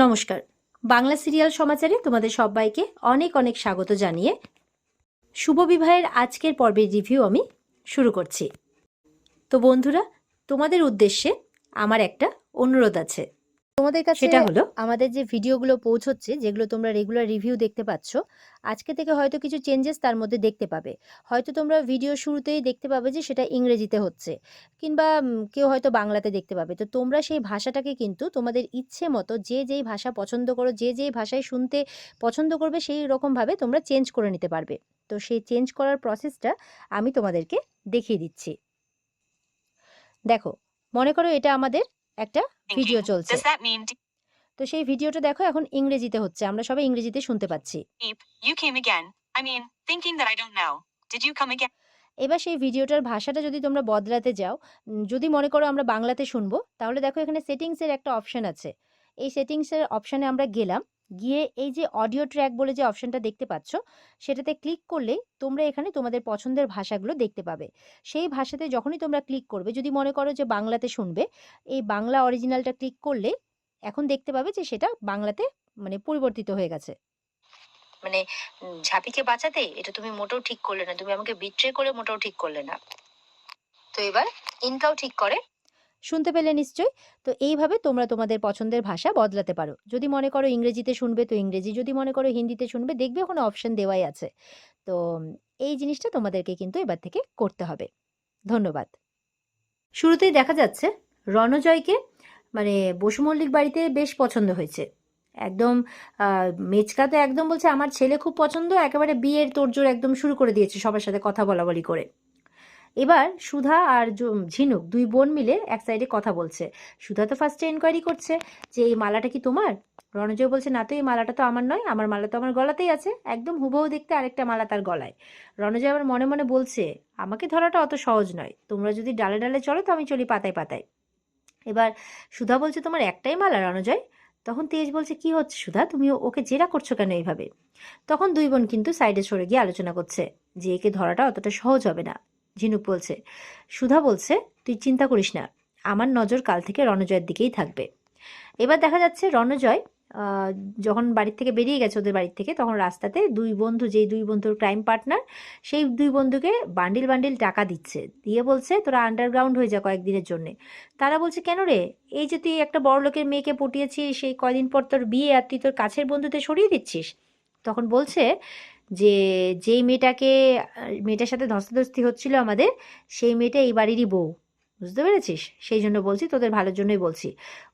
নমস্কার। বাংলা সিরিয়াল সমাচারে তোমাদের সবাইকে অনেক অনেক স্বাগত জানিয়ে শুভ বিবাহের আজকের পর্বের রিভিউ আমি শুরু করছি। তো বন্ধুরা, তোমাদের উদ্দেশ্যে আমার একটা অনুরোধ আছে। তোমাদের কাছে সেটা হলো? আমাদের যে ভিডিওগুলো পৌঁছচ্ছে যেগুলো তোমরা রেগুলার রিভিউ দেখতে পাচ্ছ আজকে থেকে হয়তো কিছু চেঞ্জেস তার মধ্যে দেখতে পাবে। হয়তো তোমরা ভিডিও শুরুতেই দেখতে পাবে যে সেটা ইংরেজিতে হচ্ছে কিংবা কেউ হয়তো বাংলাতে দেখতে পাবে। তো তোমরা সেই ভাষাটাকে কিন্তু তোমাদের ইচ্ছে মতো যে যেই ভাষা পছন্দ করো যে যেই ভাষায় শুনতে পছন্দ করবে সেই রকমভাবে তোমরা চেঞ্জ করে নিতে পারবে। তো সেই চেঞ্জ করার প্রসেসটা আমি তোমাদেরকে দেখিয়ে দিচ্ছি। দেখো মনে করো এটা আমাদের একটা ভিডিও চলছে। তো সেই ভিডিওটা দেখো এখন ইংরেজিতে হচ্ছে। আমরা সবাই ইংরেজিতে শুনতে পাচ্ছি? এবার সেই ভিডিওটার ভাষাটা যদি তোমরা বদলাতে যাও যদি মনে করো আমরা বাংলাতে শুনব তাহলে দেখো এখানে সেটিংসের একটা অপশন আছে। এই সেটিংসের অপশানে আমরা গেলাম। গিয়ে এই যে অডিও ট্র্যাক বলে যে অপশনটা দেখতে পাচ্ছ, সেটাতে ক্লিক করলে তোমরা এখানে তোমাদের পছন্দের ভাষাগুলো দেখতে পাবে। সেই ভাষাতে যখনই তোমরা ক্লিক করবে, যদি মনে করো যে বাংলাতে শুনবে, এই বাংলা অরিজিনালটা ক্লিক করলে এখন দেখতে পাবে যে সেটা বাংলাতে মানে পরিবর্তিত হয়ে গেছে। মানে ঝাঁপিকে বাঁচাতে এটা তুমি মোটেও ঠিক করলে না, তুমি আমাকে বিট্রে করে মোটেও ঠিক করলে না। তো এবার ইনকাও ঠিক করে। শুনতে পেলে নিশ্চয়ই। তো এইভাবে তোমরা তোমাদের পছন্দের ভাষা বদলাতে পারো। যদি মনে করো ইংরেজিতে শুনবে, তো ইংরেজি, যদি মনে করো হিন্দিতে শুনবে, দেখবে ওখানে অপশন দেওয়াই আছে। তো এই জিনিসটা তোমাদেরকে কিন্তু এবার থেকে করতে হবে। ধন্যবাদ। শুরুতেই দেখা যাচ্ছে, রণজয়কে মানে বসু মল্লিক বাড়িতে বেশ পছন্দ হয়েছে। একদম মেচকা তো একদম বলছে, আমার ছেলে খুব পছন্দ, একেবারে বিয়ের তোড়জোড় একদম শুরু করে দিয়েছে সবার সাথে কথা বলা বলি করে। এবার সুধা আর ঝিনুক দুই বোন মিলে এক সাইডে কথা বলছে। সুধা তো ফার্স্টে এনকোয়ারি করছে যে, এই মালাটা কি তোমার? রণজয় বলছে, না তো, এই মালাটা তো আমার নয়। আমার মালা তো আমার গলাতেই আছে। একদম হুবহু দেখতে আরেকটা মালা তার গলায়। রণজয় আবার মনে মনে বলছে, আমাকে ধরাটা অত সহজ নয়। তোমরা যদি ডালে ডালে চলো তো আমি চলি পাতায় পাতায়। এবার সুধা বলছে, তোমার একটাই মালা, রণজয়? তখন তেজ বলছে, কি হচ্ছে সুধা? তুমি ওকে জেরা করছ কেন এইভাবে? তখন দুই বোন কিন্তু সাইডে সরে গিয়ে আলোচনা করছে যে, একে ধরাটা অতটা সহজ হবে না। ঝিনুক বলছে, সুধা বলছে, তুই চিন্তা করিস না, আমার নজর কাল থেকে রণজয়ের দিকেই থাকবে। এবার দেখা যাচ্ছে রণজয় যখন বাড়ির থেকে বেরিয়ে গেছে ওদের বাড়ির থেকে, তখন রাস্তাতে দুই বন্ধু, যেই দুই বন্ধুর ক্রাইম পার্টনার সেই দুই বন্ধুকে বান্ডিল বান্ডিল টাকা দিচ্ছে। দিয়ে বলছে, তোরা আন্ডারগ্রাউন্ড হয়ে যা কয়েকদিনের জন্যে। তারা বলছে, কেন রে? এই যে তুই একটা বড় লোকের মেয়েকে পটিয়েছিস সেই কয়দিন পর তোর বিয়ে, আর তুই তোর কাছের বন্ধুতে সরিয়ে দিচ্ছিস? তখন বলছে যে যেই মেয়েটাকে, মেয়েটার সাথে ধস্তাধস্তি হচ্ছিল আমাদের, সেই মেয়েটা এই বাড়িরই বউ। বুঝতে পেরেছিস? সেই জন্য বলছি, তোদের ভালোর জন্যই বলছি।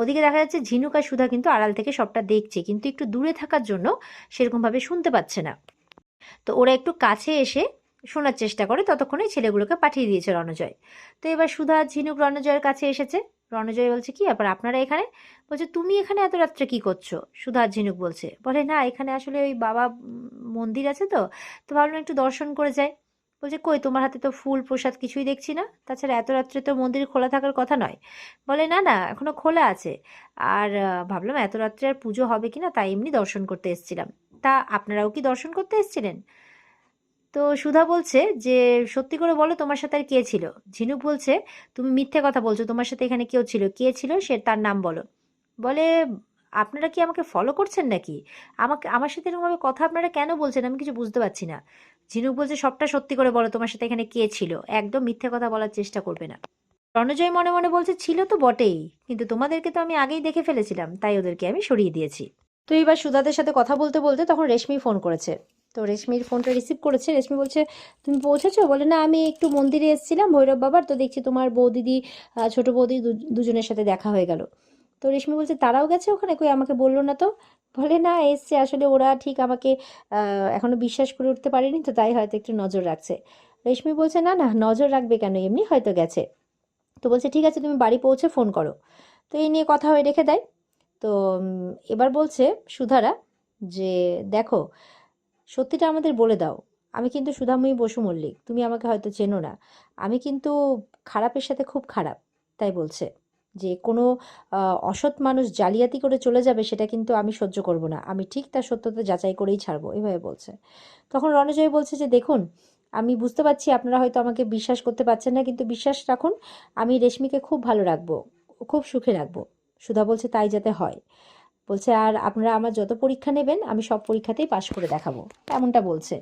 ওদিকে দেখা যাচ্ছে ঝিনুক আর সুধা কিন্তু আড়াল থেকে সবটা দেখছে, কিন্তু একটু দূরে থাকার জন্য সেরকমভাবে শুনতে পাচ্ছে না। তো ওরা একটু কাছে এসে শোনার চেষ্টা করে, ততক্ষণে ছেলেগুলোকে পাঠিয়ে দিয়েছে রণজয়। তো এবার সুধা ঝিনুক রণজয়ের কাছে এসেছে। রণজয় বলছে, কি ব্যাপার, আপনারা এখানে? বলছে, তুমি এখানে এত রাত্রে কি করছ? সুধা ঝিনুক বলছে, বলে, না, এখানে আসলে ওই বাবা মন্দির আছে তো তো ভাবলাম একটু দর্শন করে যাই। বলছে, কই, তোমার হাতে তো ফুল, প্রসাদ কিছুই দেখছি না। তাছাড়া এত রাত্রে তো মন্দির খোলা থাকার কথা নয়। বলে, না না, এখনও খোলা আছে। আর ভাবলাম, এত রাত্রে আর পুজো হবে কি না? তাই এমনি দর্শন করতে এসেছিলাম। তা আপনারাও কি দর্শন করতে এসেছিলেন? তো সুধা বলছে যে, সত্যি করে বলো, তোমার সাথে আর কে ছিল? ঝিনুক বলছে, তুমি মিথ্যে কথা বলছো, তোমার সাথে এখানে কেউ ছিল? কে ছিল সে, তার নাম বলো। বলে, আপনারা কি আমাকে ফলো করছেন নাকি? আমাকে, আমার সাথে এরকমভাবে কথা আপনারা কেন বলছেন? আমি কিছু বুঝতে পারছি না। ঝিনুক বলছে, সবটা সত্যি করে বলো, তোমার সাথে এখানে কে ছিল? একদম মিথ্যে কথা বলার চেষ্টা করবে না। রণজয় মনে মনে বলছে, ছিল তো বটেই, কিন্তু তোমাদেরকে তো আমি আগেই দেখে ফেলেছিলাম, তাই ওদেরকে আমি সরিয়ে দিয়েছি। তো এবার সুধাদের সাথে কথা বলতে বলতে তখন রেশমি ফোন করেছে। তো রেশমির ফোনটা রিসিভ করেছে। রেশমি বলছে, তুমি পৌঁছেছো? বলে, না, আমি একটু মন্দিরে এসেছিলাম, ভৈরব বাবার, তো দেখছি তোমার বৌদিদি ছোট বৌদি দুজনের সাথে দেখা হয়ে গেল। তো রেশমি বলছে, তারাও গেছে ওখানে? কই, আমাকে বলল না তো। বলে, না, এসছে। আসলে ওরা ঠিক আমাকে এখনও বিশ্বাস করে উঠতে পারেনি, তো তাই হয়তো একটু নজর রাখছে। রেশমি বলছে, না না, নজর রাখবে কেন? এমনি হয়তো গেছে। তো বলছে, ঠিক আছে, তুমি বাড়ি পৌঁছে ফোন করো। তো এই নিয়ে কথা হয়ে, রেখে দেয়। তো এবার বলছে সুধারা যে, দেখো, সত্যিটা আমাদের বলে দাও। আমি কিন্তু সুধাময়ী বসু মল্লিক। তুমি আমাকে হয়তো চেনো না। আমি কিন্তু খারাপের সাথে খুব খারাপ। তাই বলছে। যে কোনো অসৎ মানুষ জালিয়াতি করে চলে যাবে সেটা কিন্তু আমি সহ্য করব না। আমি ঠিক তার সত্যতা যাচাই করেই ছাড়বো, এভাবে বলছে। তখন রণজয় বলছে যে, দেখুন, আমি বুঝতে পারছি আপনারা হয়তো আমাকে বিশ্বাস করতে পারছেন না, কিন্তু বিশ্বাস রাখুন, আমি রেশমিকে খুব ভালো রাখব, খুব সুখে রাখব। সুধা বলছে, তাই যাতে হয়। বলছে, আর আপনারা আমার যত পরীক্ষা নেবেন, আমি সব পরীক্ষাতেই পাশ করে দেখাবো। এমনটা বলছে।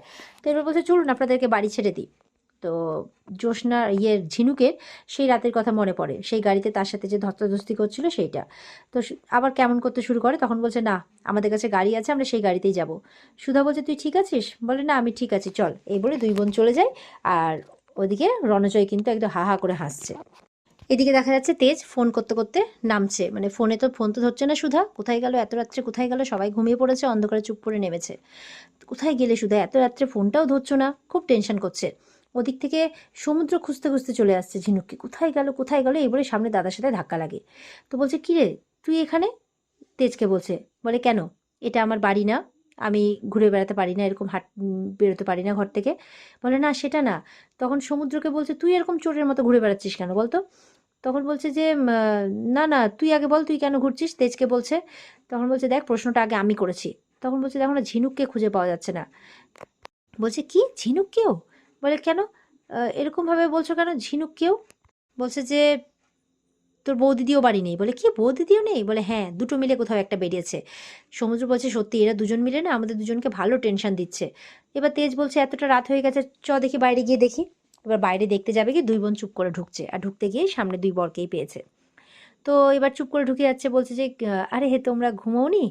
তো এবার বলছে, চলুন আপনাদেরকে বাড়ি ছেড়ে দিই। তো জ্যোৎস্না ইয়ের ঝিনুকের সেই রাতের কথা মনে পড়ে। সেই গাড়িতে তার সাথে যে ধস্তাধস্তি করছিল সেইটা। তো আবার কেমন করতে শুরু করে? তখন বলছে, না, আমাদের কাছে গাড়ি আছে, আমরা সেই গাড়িতেই যাব। সুধা বলছে, তুই ঠিক আছিস? বলে, না, আমি ঠিক আছি, চল। এই বলে দুই বোন চলে যায় আর ওদিকে রণজয় কিন্তু একদম হা হা করে হাসছে। এদিকে দেখা যাচ্ছে তেজ ফোন করতে করতে নামছে। মানে ফোনে তো ফোন তো ধরছে না সুধা। কোথায় গেল? এত রাত্রে কোথায় গেল? সবাই ঘুমিয়ে পড়েছে, অন্ধকারে চুপ করে নেমেছে। কোথায় গেলে সুধা? এত রাত্রে ফোনটাও ধরছো না? খুব টেনশন করছে। ওদিক থেকে সমুদ্র খুঁজতে খুঁজতে চলে আসছে ঝিনুককে। কোথায় গেল কোথায় গেল? এই বলে সামনে দাদার সাথে ধাক্কা লাগে। তো বলছে, কি রে, তুই এখানে? তেজকে বলছে, বলে, কেন? এটা আমার বাড়ি না। আমি ঘুরে বেড়াতে পারি না, এরকম হাট বেরোতে পারি না ঘর থেকে। বলে, না, সেটা না। তখন সমুদ্রকে বলছে, তুই এরকম চোরের মতো ঘুরে বেড়াচ্ছিস কেন বলতো? তখন বলছে যে না না, তুই আগে বল, তুই কেন ঘুরছিস? তেজকে বলছে, তখন বলছে, দেখ, প্রশ্নটা আগে আমি করেছি। তখন বলছে, দেখো না, ঝিনুককে খুঁজে পাওয়া যাচ্ছে না। বলছে, কি? ঝিনুককেও বলে, কেন? এরকমভাবে বলছো কেন? ঝিনুক কেউ? বলছে যে, তোর বৌদিদিও বাড়ি নেই। বলে, কি? বৌদিদিও নেই? বলে হ্যাঁ দুটো মিলে কোথাও একটা বেরিয়েছে। সমুদ্র বলছে, সত্যি, এরা দুজন মিলে না আমাদের দুজনকে ভালো টেনশন দিচ্ছে। এবার তেজ বলছে, এতটা রাত হয়ে গেছে, চ দেখি বাইরে গিয়ে দেখি। এবার বাইরে দেখতে যাবে কি, দুই বোন চুপ করে ঢুকছে, আর ঢুকতে গিয়ে সামনে দুই বরকেই পেয়েছে। তো এবার চুপ করে ঢুকে যাচ্ছে, বলছে যে আরে হে, তোমরা ঘুমোওনি?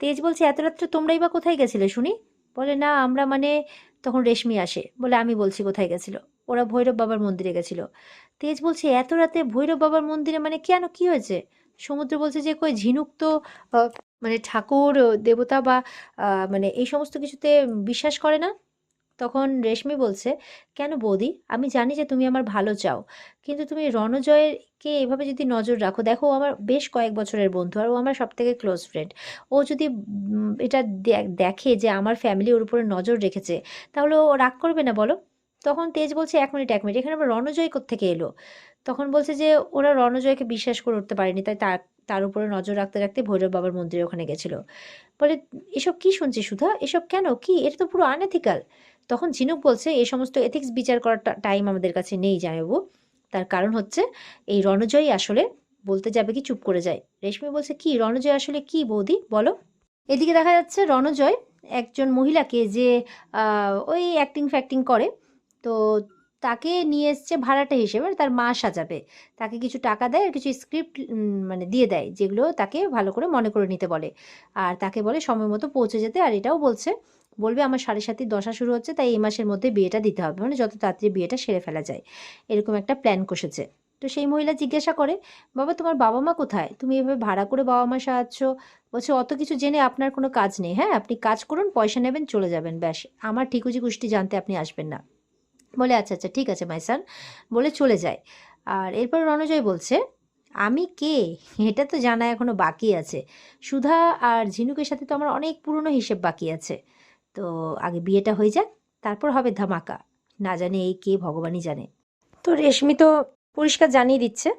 তেজ বলছে, এত রাত্রে তোমরাই বা কোথায় গেছিলে, শুনি? বলে, না, আমরা মানে তখন রেশমি আসে, বলে, আমি বলছি কোথায় গেছিল? ওরা ভৈরব বাবার মন্দিরে গেছিল। তেজ বলছে, এত রাতে ভৈরব বাবার মন্দিরে মানে কেন? কি হয়েছে? সমুদ্র বলছে যে, কই, ঝিনুক তো মানে ঠাকুর, দেবতা বা মানে এই সমস্ত কিছুতে বিশ্বাস করে না? তখন রেশমি বলছে, কেন বৌদি? আমি জানি যে তুমি আমার ভালো চাও। কিন্তু তুমি রণজয়েরকে এভাবে যদি নজর রাখো, দেখো ও আমার বেশ কয়েক বছরের বন্ধু আর ও আমার সব থেকে ক্লোজ ফ্রেন্ড ও যদি এটা দেখে যে আমার ফ্যামিলি ওর উপরে নজর রেখেছে, তাহলে ও রাগ করবে না বলো? তখন তেজ বলছে, এক মিনিট এক মিনিট এখানে আবার রণজয় থেকে এলো? তখন বলছে যে, ওরা রণজয়কে বিশ্বাস করে উঠতে পারেনি, তাই তার তার উপরে নজর রাখতে রাখতে ভৈরব বাবার মন্দিরে ওখানে গেছিল। বলে, এসব কি শুনছি সুধা? এসব কেন? কি? এটা তো পুরো আনএথিক্যাল তখন ঝিনুক বলছে এই সমস্ত এথিক্স বিচার করার টাইম আমাদের কাছে নেই জামাইবাবু। তার কারণ হচ্ছে, এই রণজয়ই আসলে বলতে যাবে কি, চুপ করে যায়। রেশমি বলছে, কি, রণজয় আসলে কি বৌদি? বলো। এদিকে দেখা যাচ্ছে, রণজয় একজন মহিলাকে যে ওই অ্যাক্টিং ফ্যাক্টিং করে, তো তাকে নিয়ে এসছে ভাড়াটা হিসেবে তার মা সাজাবে। তাকে কিছু টাকা দেয় আর কিছু স্ক্রিপ্ট মানে দিয়ে দেয়, যেগুলো তাকে ভালো করে মনে করে নিতে বলে। আর তাকে বলে, সময় মতো পৌঁছে যেতে। আর এটাও বলছে বলবে, আমার সাড়ে সাতই দশা শুরু হচ্ছে, তাই এই মাসের মধ্যে বিয়েটা দিতে হবে। মানে যত তাড়াতাড়ি বিয়েটা সেরে ফেলা যায়। এরকম একটা প্ল্যান কষেছে। তো সেই মহিলা জিজ্ঞাসা করে, বাবা, তোমার বাবা মা কোথায়? তুমি এভাবে ভাড়া করে বাবা মা সাহায্য? বলছে, অত কিছু জেনে আপনার কোনো কাজ নেই। হ্যাঁ আপনি কাজ করুন, পয়সা নেবেন, চলে যাবেন, ব্যাস। আমার ঠিকুজি কুষ্টি জানতে আপনি আসবেন না। বলে আচ্ছা আচ্ছা ঠিক আছে মাইসান বলে চলে যায়। আর এরপর রণজয় বলছে, আমি কে? এটা তো জানা এখনও বাকি আছে। সুধা আর ঝিনুকের সাথে তো আমার অনেক পুরনো হিসেব বাকি আছে। তো আগে বিয়েটা হয়ে যাক, তারপর হবে ধামাকা। না জানে এই কে ভগবানই জানে। তো রেশমি তো পরিষ্কার জানিয়ে দিচ্ছে।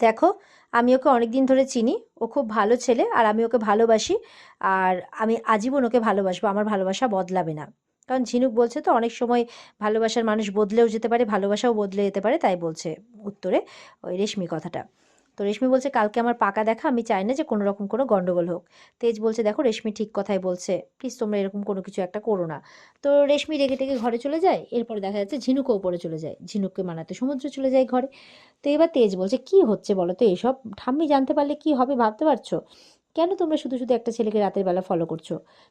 দেখো, আমি ওকে অনেক দিন ধরে চিনি, ও খুব ভালো ছেলে, আর আমি ওকে ভালোবাসি, আর আমি আজীবন ওকে ভালোবাসবো, আমার ভালোবাসা বদলাবে না। কারণ ঝিনুক বলছে তো, অনেক সময় ভালোবাসার মানুষ বদলেও যেতে পারে, ভালোবাসাও বদলে যেতে পারে, তাই বলছে উত্তরে ওই রেশমি কথাটা। তো রেশমি বলছে, কালকে আমার পাকা দেখা, আমি চাই না যে কোনো রকম কোনো গন্ডগোল হোক। তেজ বলছে, দেখো, রেশমি ঠিক কথাই বলছে। প্লিজ তোমরা এরকম কোনো কিছু একটা করো না। তো রেশমি রেগে টেগে ঘরে চলে যায়, এরপর দেখা যাচ্ছে ঝিনুকও ওপরে চলে যায়। ঝিনুককে মানাতে সমুদ্র চলে যায় ঘরে। তো এবার তেজ বলছে, কি হচ্ছে বলো তো? এইসব ঠাম্মি জানতে পারলে কি হবে ভাবতে পারছ? কেন তোমরা শুধু শুধু একটা ছেলেকে রাতের বেলা ফলো করছ?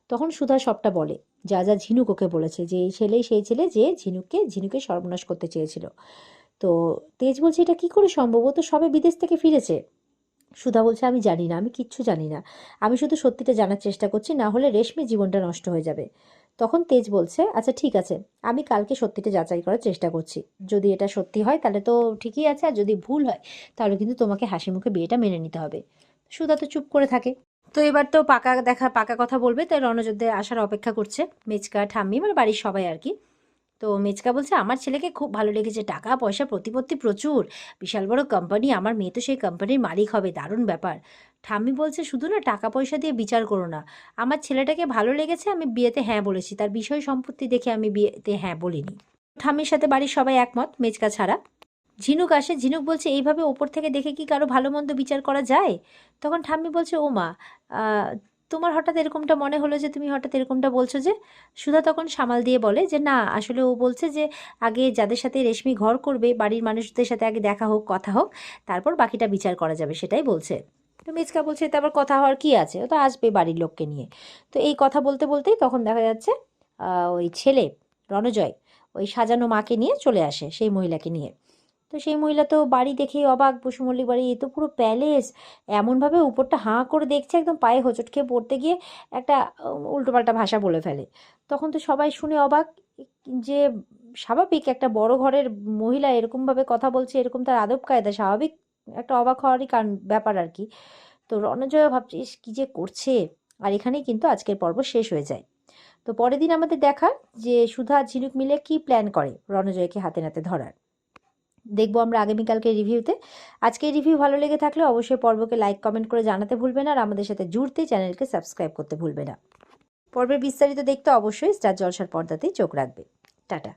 তখন সুধা সবটা বলে। যা যা ঝিনুক ওকে বলেছে, যে এই ছেলেই সেই ছেলে যে ঝিনুককে, ঝিনুকে সর্বনাশ করতে চেয়েছিল। তো তেজ বলছে, এটা কি করে সম্ভব? তো সবে বিদেশ থেকে ফিরেছে। সুধা বলছে, আমি জানি না, আমি কিচ্ছু জানি না। আমি শুধু সত্যিটা জানার চেষ্টা করছি, না হলে রেশমি জীবনটা নষ্ট হয়ে যাবে। তখন তেজ বলছে আচ্ছা ঠিক আছে, আমি কালকে সত্যিটা যাচাই করার চেষ্টা করছি। যদি এটা সত্যি হয়, তাহলে তো ঠিকই আছে, আর যদি ভুল হয়, তাহলে কিন্তু তোমাকে হাসি মুখে বিয়েটা মেনে নিতে হবে। সুধা তো চুপ করে থাকে। তো এবার তো পাকা দেখা, পাকা কথা বলবে, তাই রণযোদ্ধের আসার অপেক্ষা করছে। মেচকা, ঠাম্মি মানে বাড়ির সবাই আর কি। তো মেচকা বলছে, আমার ছেলেকে খুব ভালো লেগেছে, টাকা, পয়সা, প্রতিপত্তি প্রচুর। বিশাল বড় কোম্পানি আমার মেয়ে তো সেই কোম্পানির মালিক হবে, দারুণ ব্যাপার। ঠাম্মি বলছে, শুধু না, টাকা, পয়সা দিয়ে বিচার করো না। আমার ছেলেটাকে ভালো লেগেছে, আমি বিয়েতে হ্যাঁ বলেছি। তার বিষয় সম্পত্তি দেখে আমি বিয়েতে হ্যাঁ বলিনি। ঠাম্মির সাথে বাড়ির সবাই একমত, মেচকা ছাড়া। ঝিনুক আসে, ঝিনুক বলছে, এইভাবে ওপর থেকে দেখে কি কারও ভালো মন্দ বিচার করা যায়? তখন ঠাম্মি বলছে, ও মা তোমার হঠাৎ এরকমটা মনে হলো যে, তুমি হঠাৎ এরকমটা বলছো যে, সুধা তখন সামাল দিয়ে বলে যে, না, আসলে ও বলছে যে, আগে যাদের সাথে রেশমি ঘর করবে, বাড়ির মানুষদের সাথে আগে দেখা হোক, কথা হোক, তারপর বাকিটা বিচার করা যাবে, সেটাই বলছে। তো মিচকা বলছে, তারপর কথা হওয়ার কি আছে? ও তো আসবে বাড়ির লোককে নিয়ে। তো এই কথা বলতে বলতেই তখন দেখা যাচ্ছে ওই ছেলে রণজয়, ওই সাজানো মাকে নিয়ে চলে আসে, সেই মহিলাকে নিয়ে। তো সেই মহিলা তো বাড়ি দেখেই অবাক বসুমল্লিক বাড়ি এ তো পুরো প্যালেস। এমনভাবে উপরটা হাঁ করে দেখছে একদম পায়ে হোঁচট খেয়ে পড়তে গিয়ে একটা উল্টোপাল্টা ভাষা বলে ফেলে। তখন তো সবাই শুনে অবাক যে স্বাভাবিক একটা বড় ঘরের মহিলা এরকমভাবে কথা বলছে এরকম তার আদব কায়দা স্বাভাবিক একটা অবাক হওয়ারই কারণ ব্যাপার আর কি। তো রণজয় ভাবছে ইস, কি যে করছে? আর এখানেই কিন্তু আজকের পর্ব শেষ হয়ে যায়। তো পরের দিন আমাদের দেখা যে সুধা ঝিনুক মিলে কি প্ল্যান করে রণজয়কে হাতে নাতে ধরার। দেখব আমরা আগামীকালকে রিভিউতে। আজকে রিভিউ ভালো লেগে থাকলে অবশ্যই পর্বকে লাইক কমেন্ট করে জানাতে ভুলবে না আর আমাদের সাথে জুড়তে চ্যানেলকে সাবস্ক্রাইব করতে ভুলবে না। পর্বের বিস্তারিত দেখতে অবশ্যই স্টার জলসার পর্দাতেই চোখ রাখবে। টাটা।